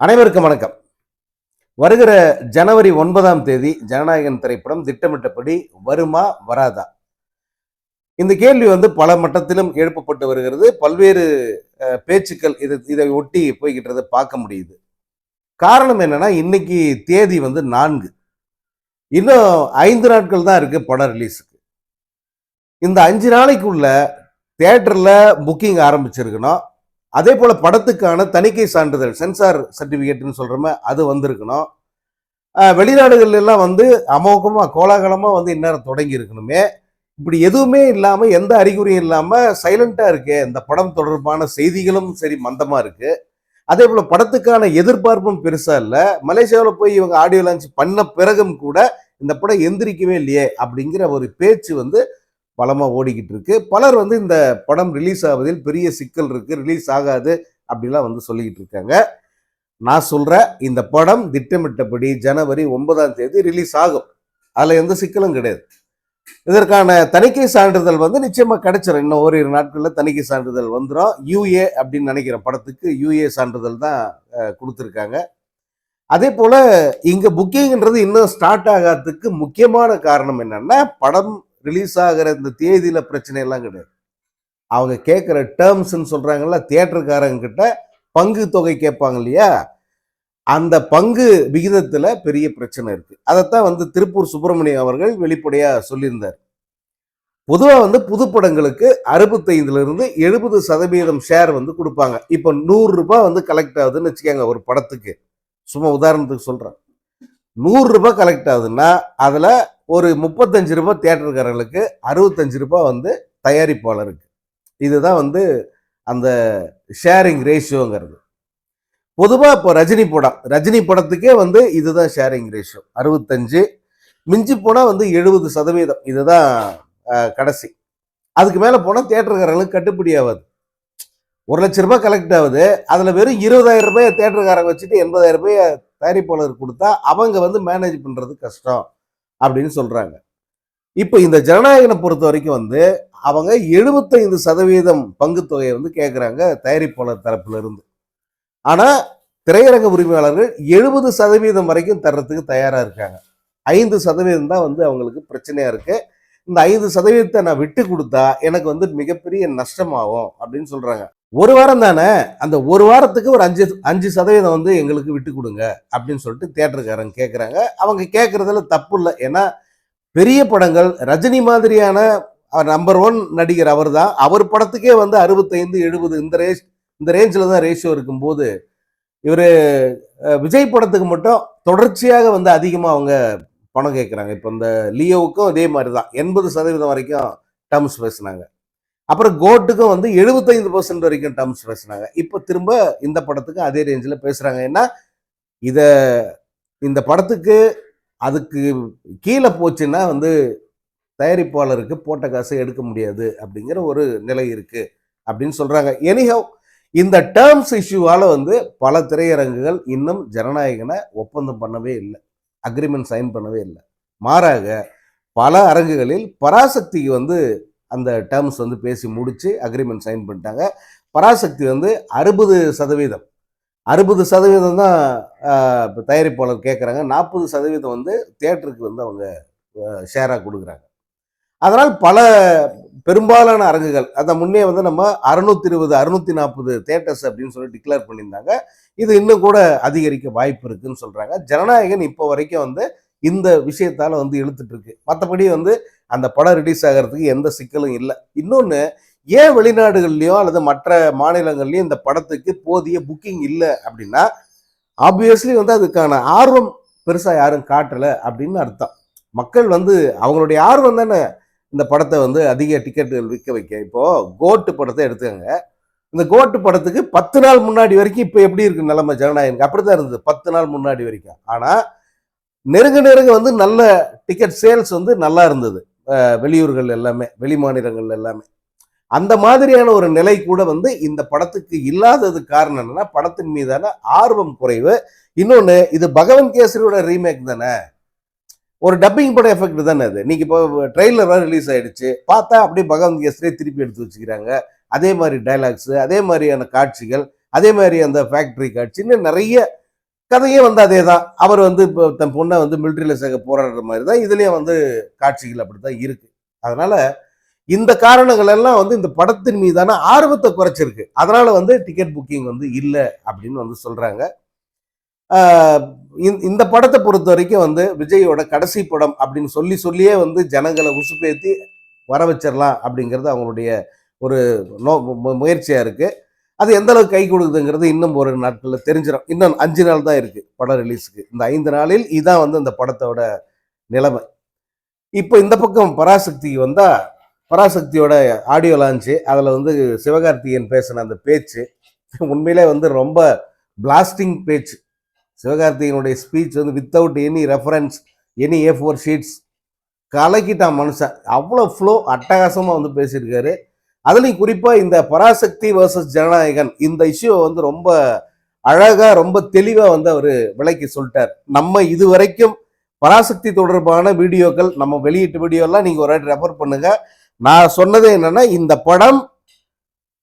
அனைவருக்கும் வணக்கம். வருகிற ஜனவரி ஒன்பதாம் தேதி ஜனநாயகன் திரைப்படம் திட்டமிட்டபடி வருமா வராதா? இந்த கேள்வி வந்து பல மட்டத்திலும் எழுப்பப்பட்டு வருகிறது. பல்வேறு பேச்சுக்கள் இது இதை ஒட்டி போய்கிட்டதை பார்க்க முடியுது. காரணம் என்னன்னா இன்னைக்கு தேதி வந்து நான்கு. இன்னும் ஐந்து நாட்கள் தான் இருக்கு படம் ரிலீஸுக்கு. இந்த அஞ்சு நாளைக்குள்ள தேட்டரில் புக்கிங் ஆரம்பிச்சிருக்கணும். அதே போல் படத்துக்கான தணிக்கை சான்றிதழ் சென்சார் சர்டிஃபிகேட்னு சொல்கிறோமே அது வந்திருக்கணும். வெளிநாடுகள்லாம் எல்லாம் வந்து அமோகமாக கோலாகலமாக வந்து இந்நேரம் தொடங்கி இருக்கணுமே. இப்படி எதுவுமே இல்லாமல் எந்த அறிகுறியும் இல்லாமல் சைலண்ட்டாக இருக்கே. இந்த படம் தொடர்பான செய்திகளும் சரி மந்தமாக இருக்குது அதே போல் படத்துக்கான எதிர்பார்ப்பும் பெருசாக இல்லை. மலேசியாவில் போய் இவங்க ஆடியோ லான்ச் பண்ண பிறகும் கூட இந்த படம் எந்திரிக்கவே இல்லையே அப்படிங்கிற ஒரு பேச்சு வந்து பலமாக ஓடிக்கிட்டு இருக்கு. பலர் வந்து இந்த படம் ரிலீஸ் ஆவதில் பெரிய சிக்கல் இருக்குது ரிலீஸ் ஆகாது அப்படிலாம் வந்து சொல்லிக்கிட்டு இருக்காங்க. நான் சொல்கிறேன் இந்த படம் திட்டமிட்டபடி ஜனவரி ஒன்பதாம் தேதி ரிலீஸ் ஆகும். அதில் எந்த சிக்கலும் கிடையாது. இதற்கான தணிக்கை சான்றிதழ் வந்து நிச்சயமாக கிடைச்சிடும் இன்னும் ஓரிரு நாட்களில் தணிக்கை சான்றிதழ் வந்துடும் யூஏ அப்படின்னு நினைக்கிற படத்துக்கு. யூஏ சான்றிதழ் தான் கொடுத்துருக்காங்க. அதே போல் இங்கே புக்கிங்ன்றது இன்னும் ஸ்டார்ட் ஆகாததுக்கு முக்கியமான காரணம் என்னென்னா படம் ரிலீஸ் ஆகிற இந்த தேதியில் பிரச்சனை எல்லாம் கிடையாது. அவங்க கேட்குற டேர்ம்ஸ்ன்னு சொல்கிறாங்கல்ல தியேட்டருக்காரங்க கிட்ட பங்கு தொகை கேட்பாங்க இல்லையா? அந்த பங்கு விகிதத்தில் பெரிய பிரச்சனை இருக்குது அதைத்தான் வந்து திருப்பூர் சுப்பிரமணியம் அவர்கள் வெளிப்படையாக சொல்லியிருந்தார். பொதுவாக வந்து புதுப்படங்களுக்கு அறுபத்தைந்துலேருந்து எழுபது சதவீதம் ஷேர் வந்து கொடுப்பாங்க. இப்போ நூறுரூபா வந்து கலெக்ட் ஆகுதுன்னு வச்சுக்கோங்க ஒரு படத்துக்கு. சும்மா உதாரணத்துக்கு சொல்கிறேன் நூறுரூபா கலெக்ட் ஆகுதுன்னா அதில் ஒரு முப்பத்தஞ்சு ரூபாய் தேட்டருக்காரர்களுக்கு அறுபத்தஞ்சு ரூபாய் வந்து தயாரிப்பாளருக்கு. இதுதான் வந்து அந்த ஷேரிங் ரேஷியோங்கிறது பொதுவாக இப்போ ரஜினி படம் ரஜினி படத்துக்கே வந்து இதுதான் ஷேரிங் ரேஷியோ அறுபத்தஞ்சு மிஞ்சி போனால் வந்து எழுபது சதவீதம். இதுதான் கடைசி. அதுக்கு மேலே போனால் தியேட்டருக்காரங்களுக்கு கட்டுப்படி ஆகாது. ஒரு லட்ச ரூபாய் கலெக்ட் ஆகுது. அதில் வெறும் இருபதாயிரம் ரூபாய் தேட்டருக்காரங்க வச்சுட்டு எண்பதாயிரம் ரூபாய் தயாரிப்பாளருக்கு கொடுத்தா அவங்க வந்து மேனேஜ் பண்ணுறது கஷ்டம். அப்படின்னு சொல்கிறாங்க இப்போ இந்த ஜனநாயகனை பொறுத்த வரைக்கும் வந்து அவங்க எழுபத்தைந்து சதவீதம் பங்கு தொகையை வந்து கேட்குறாங்க தயாரிப்பாளர் தரப்புல இருந்து ஆனால் திரையரங்க உரிமையாளர்கள் எழுபது சதவீதம் வரைக்கும் தர்றதுக்கு தயாராக இருக்காங்க. ஐந்து சதவீதம் தான் வந்து அவங்களுக்கு பிரச்சனையாக இருக்குது இந்த ஐந்து சதவீதத்தை நான் விட்டு கொடுத்தா எனக்கு வந்து மிகப்பெரிய நஷ்டமாகும் அப்படின்னு சொல்கிறாங்க ஒரு வாரம் தானே அந்த ஒரு வாரத்துக்கு ஒரு அஞ்சு அஞ்சு சதவீதம் வந்து எங்களுக்கு விட்டு கொடுங்க அப்படின்னு சொல்லிட்டு தேட்டருக்காரங்க கேட்குறாங்க அவங்க கேட்குறதுல தப்பு இல்லை. ஏன்னா பெரிய படங்கள் ரஜினி மாதிரியான நம்பர் ஒன் நடிகர் அவர் தான் அவர் படத்துக்கே வந்து அறுபத்தைந்து எழுபது இந்த ரேஸ் இந்த ரேஞ்சில் தான் ரேஷியோ இருக்கும்போது இவர் விஜய் படத்துக்கு மட்டும் தொடர்ச்சியாக வந்து அதிகமாக அவங்க பணம் கேட்குறாங்க இப்போ இந்த லியோவுக்கும் அதே மாதிரி தான் எண்பது சதவீதம் வரைக்கும் டர்ம்ஸ் பேசுனாங்க. அப்புறம் கோட்டுக்கும் வந்து எழுபத்தைந்து பர்சன்ட் வரைக்கும் டேர்ம்ஸ் பேசுனாங்க. இப்போ திரும்ப இந்த படத்துக்கு அதே ரேஞ்சில் பேசுகிறாங்க ஏன்னா இதை இந்த படத்துக்கு அதுக்கு கீழே போச்சுன்னா வந்து தயாரிப்பாளருக்கு போட்ட காசு எடுக்க முடியாது அப்படிங்கிற ஒரு நிலை இருக்குது அப்படின்னு சொல்கிறாங்க எனிஹவ் இந்த டேர்ம்ஸ் இஷ்யூவால் வந்து பல திரையரங்குகள் இன்னும் ஜனநாயகனை ஒப்பந்தம் பண்ணவே இல்லை. அக்ரிமெண்ட் சைன் பண்ணவே இல்லை. மாறாக பல அரங்குகளில் பராசக்திக்கு வந்து அந்த டேர்ம்ஸ் வந்து பேசி முடித்து அக்ரிமெண்ட் சைன் பண்ணிட்டாங்க. பராசக்தி வந்து அறுபது சதவீதம். அறுபது சதவீதம் தான் இப்போ தயாரிப்பாளர் கேட்குறாங்க நாற்பது சதவீதம் வந்து தேட்டருக்கு வந்து அவங்க ஷேராக கொடுக்குறாங்க. அதனால் பல பெரும்பாலான அரங்குகள் அதை முன்னே வந்து நம்ம அறுநூத்தி இருபது அறுநூத்தி நாற்பது தேட்டர்ஸ் அப்படின்னு சொல்லி டிக்ளேர் பண்ணியிருந்தாங்க. இது இன்னும் கூட அதிகரிக்க வாய்ப்பு இருக்குன்னு சொல்றாங்க. ஜனநாயகன் இப்போ வரைக்கும் வந்து இந்த விஷயத்தால் வந்து இழுத்துட்டு இருக்கு மற்றபடி வந்து அந்த படம் ரிலீஸ் ஆகிறதுக்கு எந்த சிக்கலும் இல்லை. இன்னொன்று ஏன் வெளிநாடுகள்லையோ அல்லது மற்ற மாநிலங்கள்லையும் இந்த படத்துக்கு போதிய புக்கிங் இல்லை அப்படின்னா ஆப்வியஸ்லி வந்து அதுக்கான ஆர்வம் பெருசாக யாரும் காட்டலை அப்படின்னு அர்த்தம். மக்கள் வந்து அவங்களுடைய ஆர்வம் தானே இந்த படத்தை வந்து அதிக டிக்கெட்டுகள் விற்க வைக்க. இப்போது கோட்டு படத்தை எடுத்துக்கங்க. இந்த கோட்டு படத்துக்கு பத்து நாள் முன்னாடி வரைக்கும் இப்போ எப்படி இருக்கு நிலைமை? ஜனநாயகனுக்கு அப்படிதான் இருந்தது பத்து நாள் முன்னாடி வரைக்கும். ஆனால் நெருங்க நெருங்க வந்து நல்ல டிக்கெட் சேல்ஸ் வந்து நல்லா இருந்தது. வெளியூர்கள் எல்லாமே வெளி மாநிலங்கள் எல்லாமே. அந்த மாதிரியான ஒரு நிலை கூட வந்து இந்த படத்துக்கு இல்லாதது காரணம் என்னன்னா படத்தின் மீதான ஆர்வம் குறைவு. இன்னொன்று இது பகவன் கேசரியோட ரீமேக் தானே? ஒரு டப்பிங் படம் எஃபெக்ட் தானே அது. நீங்கள் இப்போ ட்ரெயிலர் ரிலீஸ் ஆகிடுச்சு பார்த்தா அப்படியே பகவன் கேசரியை திருப்பி எடுத்து வச்சுக்கிறாங்க. அதே மாதிரி டைலாக்ஸு அதே மாதிரியான காட்சிகள் அதே மாதிரி அந்த ஃபேக்ட்ரி காட்சி இன்னும் நிறைய கதையே வந்து அதே தான் அவர் வந்து இப்போ தன் பொண்ணை வந்து மிலிட்ரியில் சேர்க்க போராடுற மாதிரி தான் இதுலேயும் வந்து காட்சிகள் அப்படி தான் இருக்குது அதனால் இந்த காரணங்கள் எல்லாம் வந்து இந்த படத்தின் மீதான ஆர்வத்தை குறைச்சிருக்கு. அதனால் வந்து டிக்கெட் புக்கிங் வந்து இல்லை அப்படின்னு வந்து சொல்கிறாங்க இந்த- இந்த படத்தை பொறுத்த வரைக்கும் வந்து விஜயோட கடைசி படம் அப்படின்னு சொல்லி சொல்லியே வந்து ஜனங்களை உசுப்பேத்தி வர வச்சிடலாம் அப்படிங்கிறது அவங்களுடைய ஒரு நோ மு- இருக்குது அது எந்த அளவுக்கு கை கொடுக்குதுங்கிறது இன்னும் ஒரு நாட்களில் தெரிஞ்சிடும் இன்னும் அஞ்சு நாள் தான் இருக்குது படம் ரிலீஸுக்கு இந்த ஐந்து நாளில் இதுதான் வந்து இந்த படத்தோட நிலைமை. இப்போ இந்த பக்கம் பராசக்திக்கு வந்தால் பராசக்தியோட ஆடியோ லான்ச்சு அதில் வந்து சிவகார்த்திகேயன் பேசின அந்த பேச்சு உண்மையிலே வந்து ரொம்ப பிளாஸ்டிங் பேச்சு. சிவகார்த்திகேயனுடைய ஸ்பீச் வந்து without any reference any A four sheets கலக்கிட்டான் மனுஷன். அவ்வளோ ஃப்ளோ அட்டகாசமாக வந்து பேசியிருக்காரு. அதுலேயும் குறிப்பாக இந்த பராசக்தி வர்சஸ் ஜனநாயகன் இந்த இஷ்யூவை வந்து ரொம்ப அழகாக ரொம்ப தெளிவாக வந்து அவர் விளக்கி சொல்லிட்டார். நம்ம இது வரைக்கும் பராசக்தி தொடர்பான வீடியோக்கள் நம்ம வெளியிட்ட வீடியோலாம் நீங்கள் ஒரு வாட்டி ரெஃபர் பண்ணுங்க. நான் சொன்னது என்னன்னா இந்த படம்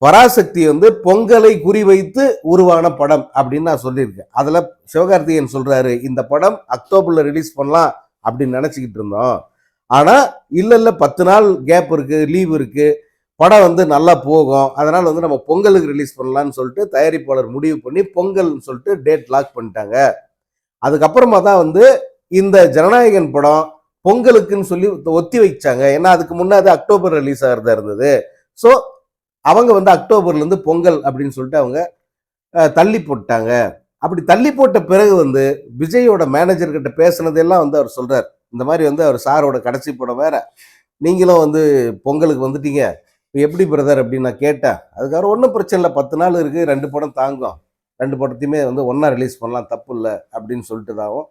பராசக்தி வந்து பொங்கலை குறிவைத்து உருவான படம் அப்படின்னு நான் சொல்லியிருக்கேன். அதில் சிவகார்த்திகேயன் சொல்கிறாரு இந்த படம் அக்டோபரில் ரிலீஸ் பண்ணலாம் அப்படின்னு நினச்சிக்கிட்டு இருந்தோம். ஆனால் இல்லை இல்லை பத்து நாள் கேப் இருக்குது லீவ் இருக்குது படம் வந்து நல்லா போகும். அதனால் வந்து நம்ம பொங்கலுக்கு ரிலீஸ் பண்ணலான்னு சொல்லிட்டு தயாரிப்பாளர் முடிவு பண்ணி பொங்கல்னு சொல்லிட்டு டேட் லாக் பண்ணிட்டாங்க. அதுக்கப்புறமா தான் வந்து இந்த ஜனநாயகன் படம் பொங்கலுக்குன்னு சொல்லி ஒத்தி வைச்சாங்க. ஏன்னா அதுக்கு முன்னாடி அக்டோபர் ரிலீஸ் ஆகிறதா இருந்தது. ஸோ அவங்க வந்து அக்டோபர்லேருந்து பொங்கல் அப்படின்னு சொல்லிட்டு அவங்க தள்ளி போட்டாங்க. அப்படி தள்ளி போட்ட பிறகு வந்து விஜயோட மேனேஜர்கிட்ட பேசுனதெல்லாம் வந்து அவர் சொல்கிறார் இந்த மாதிரி வந்து அவர் சாரோட கடைசி படம் வேற. நீங்களும் வந்து பொங்கலுக்கு வந்துட்டீங்க. எப்படி பிரதர் அப்படின்னு நான் கேட்டேன். அதுக்காக ஒன்றும் பிரச்சனை இல்லை. பத்து நாள் இருக்குது ரெண்டு படம் தாங்கும். ரெண்டு படத்தையுமே வந்து ஒன்றா ரிலீஸ் பண்ணலாம். தப்பு இல்லை அப்படின்னு சொல்லிட்டு தாவும்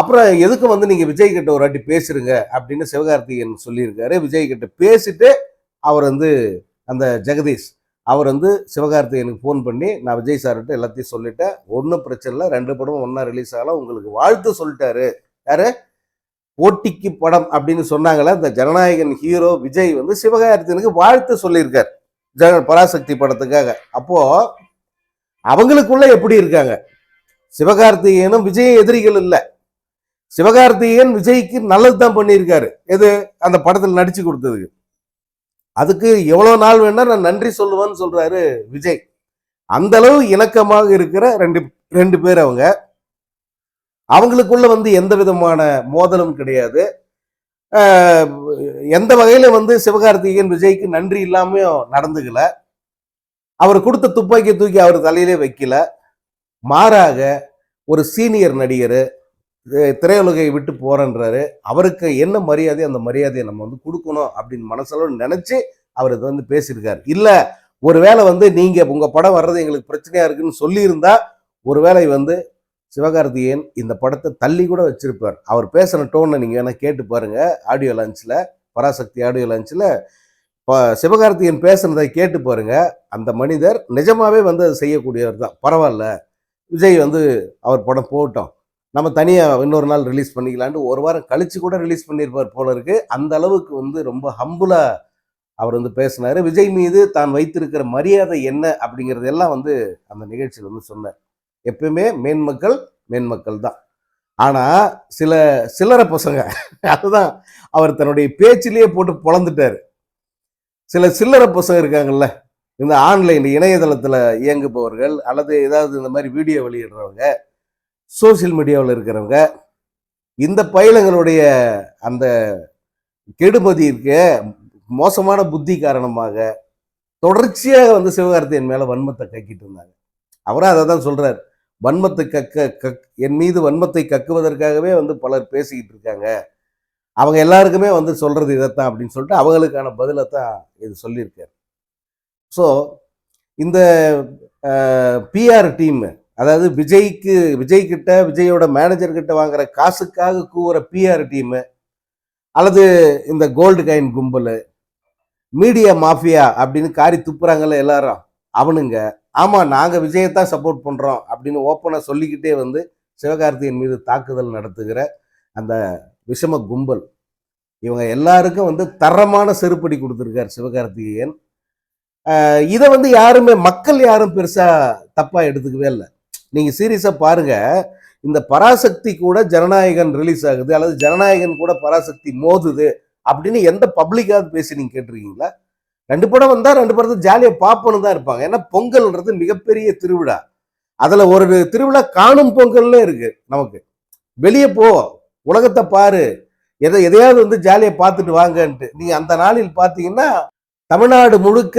அப்புறம் எதுக்கு வந்து நீங்கள் விஜய் கிட்ட ஒரு வாட்டி பேசுறீங்க அப்படின்னு சிவகார்த்திகேயன் சொல்லியிருக்காரு. விஜய் கிட்ட பேசிட்டு அவர் வந்து அந்த ஜெகதீஷ் அவர் வந்து சிவகார்த்திகேயனுக்கு ஃபோன் பண்ணி நான் விஜய் சார்கிட்ட எல்லாத்தையும் சொல்லிட்டேன். ஒன்றும் பிரச்சனை இல்லை. ரெண்டு படமும் ஒன்றா ரிலீஸ் ஆகலாம் உங்களுக்கு வாழ்த்து சொல்லிட்டாரு. யாரு? போட்டிக்கு படம் அப்படின்னு சொன்னாங்களே இந்த ஜனநாயகன் ஹீரோ விஜய் வந்து சிவகார்த்திகனுக்கு வாழ்த்து சொல்லியிருக்கார். ஜன பராசக்தி படத்துக்காக. அப்போ அவங்களுக்குள்ள எப்படி இருக்காங்க? சிவகார்த்திகேயனும் விஜய் எதிரிகள் இல்லை. சிவகார்த்திகேயன் விஜய்க்கு நல்லது தான் பண்ணியிருக்காரு. எது? அந்த படத்தில் நடிச்சு கொடுத்ததுக்கு. அதுக்கு எவ்வளோ நாள் வேணா நான் நன்றி சொல்லுவேன்னு சொல்றாரு விஜய். அந்த அளவு இணக்கமாக இருக்கிற ரெண்டு ரெண்டு பேர் அவங்க. அவங்களுக்குள்ள வந்து எந்த விதமான மோதலும் கிடையாது. எந்த வகையில வந்து சிவகார்த்திகேயன் விஜய்க்கு நன்றி இல்லாமையும் நடந்துக்கல. அவர் கொடுத்த துப்பாக்கியை தூக்கி அவர் தலையிலே வைக்கல. மாறாக ஒரு சீனியர் நடிகர் திரையுலகை விட்டு போறன்றாரு. அவருக்கு என்ன மரியாதை அந்த மரியாதையை நம்ம வந்து கொடுக்கணும் அப்படின்னு மனசளவு நினைச்சு அவர் இதை வந்து பேசியிருக்காரு. இல்லை ஒருவேளை வந்து நீங்க உங்க படம் வர்றது எங்களுக்கு பிரச்சனையா இருக்குன்னு சொல்லியிருந்தா ஒருவேளை வந்து சிவகார்த்திகேயன் இந்த படத்தை தள்ளி கூட வச்சிருப்பார். அவர் பேசுன டோனை நீங்கள் வேணால் கேட்டு பாருங்கள் ஆடியோ லான்ச்சில் பராசக்தி ஆடியோ லான்ச்ல சிவகார்த்திகேயன் பேசுனதை கேட்டு பாருங்கள் அந்த மனிதர் நிஜமாகவே வந்து அதை செய்யக்கூடியவர் தான். பரவாயில்ல. விஜய் வந்து அவர் படம் போகட்டும் நம்ம தனியாக இன்னொரு நாள் ரிலீஸ் பண்ணிக்கலான்ட்டு ஒரு வாரம் கழித்து கூட ரிலீஸ் பண்ணியிருப்பார் போல இருக்கு. அந்த அளவுக்கு வந்து ரொம்ப ஹம்புலாக அவர் வந்து பேசினாரு. விஜய் மீது தான் வைத்திருக்கிற மரியாதை என்ன அப்படிங்கிறதெல்லாம் வந்து அந்த நிகழ்ச்சியில் வந்து சொன்னார். எப்பயுமே மேன்மக்கள் மேன்மக்கள் தான். ஆனால் சில சில்லற பசங்க அதுதான் அவர் தன்னுடைய பேச்சிலேயே போட்டு பொழந்துட்டார். சில சில்லற பசங்க இருக்காங்கல்ல இந்த ஆன்லைன் இணையதளத்தில் இயங்குபவர்கள் அல்லது ஏதாவது இந்த மாதிரி வீடியோ வெளியிடுறவங்க சோஷியல் மீடியாவில் இருக்கிறவங்க இந்த பயிலங்களுடைய அந்த கெடுமதி இருக்க மோசமான புத்தி காரணமாக தொடர்ச்சியாக வந்து சிவகார்த்தியன் மேலே வன்மத்தை கக்கிட்டு இருந்தாங்க. அவரும் அதை தான் சொல்கிறார் வன்மத்தை கக்க கக் என் மீது வன்மத்தை கக்குவதற்காகவே வந்து பலர் பேசிக்கிட்டு இருக்காங்க. அவங்க எல்லாருக்குமே வந்து சொல்கிறது இதைத்தான் அப்படின்னு சொல்லிட்டு அவங்களுக்கான பதிலை தான் இது சொல்லியிருக்காரு. ஸோ இந்த பிஆர் டீம் அதாவது விஜய்க்கு விஜய் கிட்ட விஜயோட மேனேஜர்கிட்ட வாங்குற காசுக்காக கூவுற பிஆர் டீமு அல்லது இந்த கோல்டு காயின் கும்பல் மீடியா மாஃபியா அப்படின்னு காரி துப்புறாங்கல்ல எல்லாரும். அவனுங்க ஆமாம் நாங்கள் விஜயத்தான் சப்போர்ட் பண்ணுறோம் அப்படின்னு ஓப்பனாக சொல்லிக்கிட்டே வந்து சிவகார்த்திகேயன் மீது தாக்குதல் நடத்துகிற அந்த விஷம கும்பல். இவங்க எல்லாருக்கும் வந்து தரமான செருப்படி கொடுத்துருக்கார் சிவகார்த்திகேயன். இதை வந்து யாருமே மக்கள் யாரும் பெருசாக தப்பாக எடுத்துக்கவே இல்லை. நீங்கள் சீரியஸாக பாருங்கள் இந்த பராசக்தி கூட ஜனநாயகன் ரிலீஸ் ஆகுது அல்லது ஜனநாயகன் கூட பராசக்தி மோதுது அப்படின்னு எந்த பப்ளிக்காவது பேசி நீங்கள் கேட்டிருக்கீங்களா? ரெண்டு படம் வந்தால் ரெண்டு படத்தை ஜாலியாக பார்ப்போன்னு தான் இருப்பாங்க. ஏன்னா பொங்கல்ன்றது மிகப்பெரிய திருவிழா. அதில் ஒரு திருவிழா காணும் பொங்கல்ல இருக்கு நமக்கு. வெளியே போ உலகத்தை பாரு. எதை எதையாவது வந்து ஜாலியாக பார்த்துட்டு வாங்கன்ட்டு. நீங்கள் அந்த நாளில் பார்த்தீங்கன்னா தமிழ்நாடு முழுக்க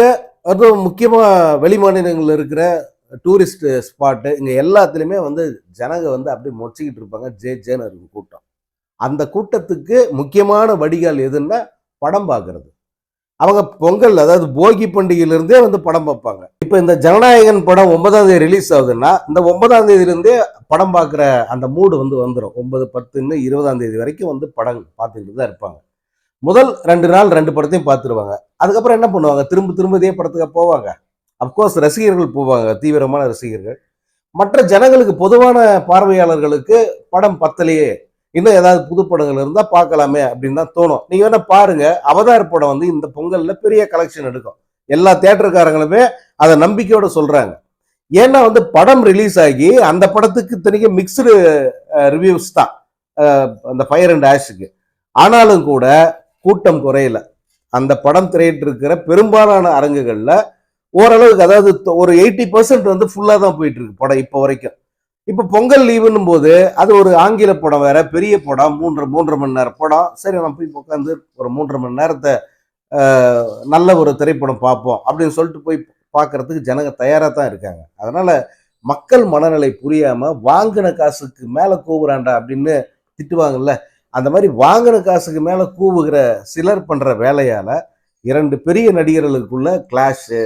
வந்து முக்கியமாக வெளி மாநிலங்களில் இருக்கிற டூரிஸ்ட் ஸ்பாட்டு இங்கே எல்லாத்துலேயுமே வந்து ஜனங்க வந்து அப்படியே மொச்சிக்கிட்டு இருப்பாங்க. ஜே ஜேன்னு இருக்கும் கூட்டம். அந்த கூட்டத்துக்கு முக்கியமான வடிகால் எதுன்னா படம் பார்க்கறது. அவங்க பொங்கல் அதாவது போகி பண்டிகையிலிருந்தே வந்து படம் பார்ப்பாங்க. இப்போ இந்த ஜனநாயகன் படம் ஒன்பதாம் தேதி ரிலீஸ் ஆகுதுன்னா இந்த ஒன்பதாம் தேதியிலிருந்தே படம் பார்க்குற அந்த மூடு வந்து வந்துடும் ஒன்பது பத்துன்னு இருபதாம் தேதி வரைக்கும் வந்து படம் பார்த்துக்கிட்டு தான் இருப்பாங்க. முதல் ரெண்டு நாள் ரெண்டு படத்தையும் பார்த்துருவாங்க. அதுக்கப்புறம் என்ன பண்ணுவாங்க? திரும்ப திரும்ப இதே படத்துக்கு போவாங்க. அப்கோர்ஸ் ரசிகர்கள் போவாங்க தீவிரமான ரசிகர்கள். மற்ற ஜனங்களுக்கு பொதுவான பார்வையாளர்களுக்கு படம் பத்தலையே. இன்னும் ஏதாவது புது படங்கள் இருந்தால் பார்க்கலாமே அப்படின்னு தான் தோணும். நீங்கள் வேணால் பாருங்கள் அவதார் படம் வந்து இந்த பொங்கலில் பெரிய கலெக்ஷன் எடுக்கும். எல்லா தேட்டருக்காரங்களுமே அதை நம்பிக்கையோட சொல்கிறாங்க ஏன்னா வந்து படம் ரிலீஸ் ஆகி அந்த படத்துக்கு இத்தனைக்கு மிக்சடு ரிவ்யூஸ் தான். அந்த ஃபயர் அண்ட் ஆஷுக்கு ஆனாலும் கூட கூட்டம் குறையல. அந்த படம் திரையிட்டு இருக்கிற பெரும்பாலான அரங்குகளில் ஓரளவுக்கு அதாவது ஒரு எயிட்டி பர்சன்ட் வந்து ஃபுல்லாக தான் போயிட்டு இருக்கு படம் இப்போ வரைக்கும். இப்போ பொங்கல் லீவுன்னும் போது அது ஒரு ஆங்கில படம் வேற பெரிய படம் மூன்று மூன்றரை மணி நேரம் படம். சரி நம்ம போய் உட்காந்து ஒரு மூன்றரை மணி நேரத்தை நல்ல ஒரு திரைப்படம் பார்ப்போம் அப்படின்னு சொல்லிட்டு போய் பார்க்கறதுக்கு ஜனங்க தயாராக தான் இருக்காங்க. அதனால மக்கள் மனநிலை புரியாம வாங்கின காசுக்கு மேலே கூவுறாண்டா அப்படின்னு திட்டுவாங்கல்ல? அந்த மாதிரி வாங்கின காசுக்கு மேலே கூவுகிற சிலர் பண்ற வேலையால இரண்டு பெரிய நடிகர்களுக்குள்ள கிளாஷு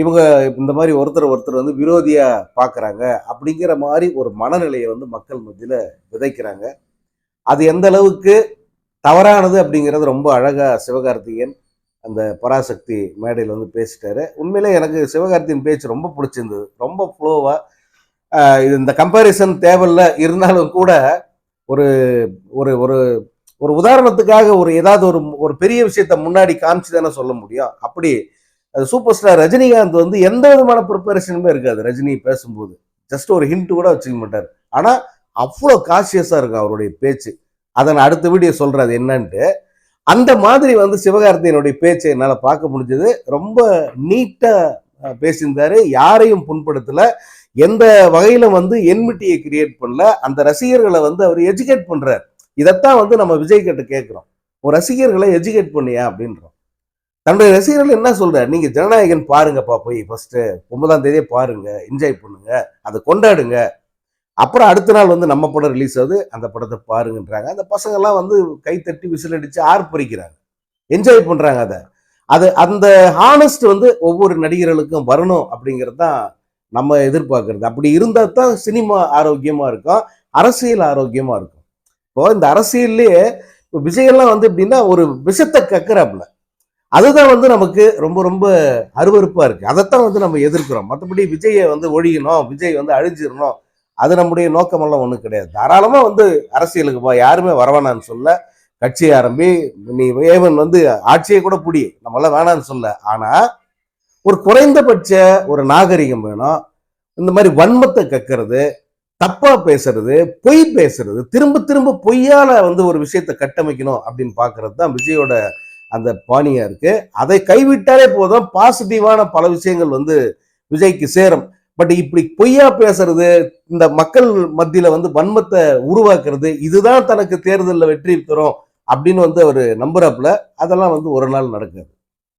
இவங்க இந்த மாதிரி ஒருத்தர் ஒருத்தர் வந்து விரோதியாக பார்க்குறாங்க அப்படிங்கிற மாதிரி ஒரு மனநிலையை வந்து மக்கள் மத்தியில் விதைக்கிறாங்க. அது எந்த அளவுக்கு தவறானது அப்படிங்கிறது ரொம்ப அழகாக சிவகார்த்திகேயன் அந்த பராசக்தி மேடையில் வந்து பேசிட்டாரு. உண்மையிலே எனக்கு சிவகார்த்தியின் பேச்சு ரொம்ப பிடிச்சிருந்தது. ரொம்ப ஃப்ளோவாக இது இந்த கம்பேரிசன் தேவையில்ல. இருந்தாலும் கூட ஒரு ஒரு ஒரு ஒரு உதாரணத்துக்காக ஒரு ஏதாவது ஒரு ஒரு பெரிய விஷயத்த முன்னாடி காமிச்சு தானே சொல்ல முடியும். அப்படி அது சூப்பர் ஸ்டார் ரஜினிகாந்த் வந்து எந்த விதமான ப்ரிப்பரேஷனுமே இருக்காது. ரஜினி பேசும்போது. ஜஸ்ட் ஒரு ஹிண்ட் கூட வச்சுக்க மாட்டார். ஆனால் அவ்வளோ காஷியஸாக இருக்கும் அவருடைய பேச்சு. அதை நான் அடுத்த வீடியோ சொல்றேன் அது என்னன்ட்டு. அந்த மாதிரி வந்து சிவகார்த்தியனுடைய பேச்சை என்னால் பார்க்க முடிஞ்சது. ரொம்ப நீட்டாக பேசியிருந்தார் பேசியிருந்தாரு. யாரையும் புண்படுத்தலை. எந்த வகையில வந்து என்மிட்டியை கிரியேட் பண்ணல. அந்த ரசிகர்களை வந்து அவர் எஜுகேட் பண்ணுறார் இதைத்தான் வந்து நம்ம விஜய் கிட்ட கேட்குறோம். ஒரு ரசிகர்களை எஜுகேட் பண்ணியா? அப்படின்றோம். தன்னுடைய ரசிகர்கள் என்ன சொல்றாரு? நீங்க ஜனநாயகன் பாருங்கப்பா போய் ஃபர்ஸ்ட் ஒன்பதாம் தேதியே பாருங்க என்ஜாய் பண்ணுங்க அதை கொண்டாடுங்க. அப்புறம் அடுத்த நாள் வந்து நம்ம படம் ரிலீஸ் ஆகுது அந்த படத்தை பாருங்கன்றாங்க. அந்த பசங்கெல்லாம் வந்து கை தட்டி விசில் அடித்து ஆர்ப்பரிக்கிறாங்க என்ஜாய் பண்ணுறாங்க அதை. அது அந்த ஹானஸ்ட் வந்து ஒவ்வொரு நடிகர்களுக்கும் வரணும் அப்படிங்கிறது தான் நம்ம எதிர்பார்க்கறது. அப்படி இருந்தால் தான் சினிமா ஆரோக்கியமாக இருக்கும் அரசியல் ஆரோக்கியமாக இருக்கும். இப்போ இந்த அரசியல்லையே இப்போ விஜயெல்லாம் வந்து எப்படின்னா ஒரு விஷத்தை கக்குறாப்புல. அதுதான் வந்து நமக்கு ரொம்ப ரொம்ப அருவறுப்பாக இருக்குது அதைத்தான் வந்து நம்ம எதிர்க்கிறோம். மற்றபடி விஜயை வந்து ஒழியணும் விஜய் வந்து அழிஞ்சிடணும் அது நம்முடைய நோக்கமெல்லாம் ஒன்றும் கிடையாது. தாராளமாக வந்து அரசியலுக்கு போ யாருமே வரவேணான்னு சொல்ல கட்சி ஆரம்பி நீ ஏவன் வந்து ஆட்சியை கூட புடி நம்மளாம் வேணான்னு சொல்ல. ஆனால் ஒரு குறைந்தபட்ச ஒரு நாகரிகம் வேணும். இந்த மாதிரி வன்மத்தை கக்கிறது தப்பா பேசுறது பொய் பேசுறது திரும்ப திரும்ப பொய்யால வந்து ஒரு விஷயத்தை கட்டமைக்கணும் அப்படின்னு பாக்குறது தான் விஜயோட அந்த பாணியா இருக்கு. அதை கைவிட்டாலே போதும். பாசிட்டிவான பல விஷயங்கள் வந்து விஜய்க்கு சேரும். பட் இப்படி பொய்யா பேசுறது இந்த மக்கள் மத்தியில வந்து வன்மத்தை உருவாக்குறது இதுதான் தனக்கு தேர்தலில் வெற்றி தரும் அப்படின்னு வந்து அவர் நம்புறாப்புல. அதெல்லாம் வந்து ஒரு நாள் நடக்காது.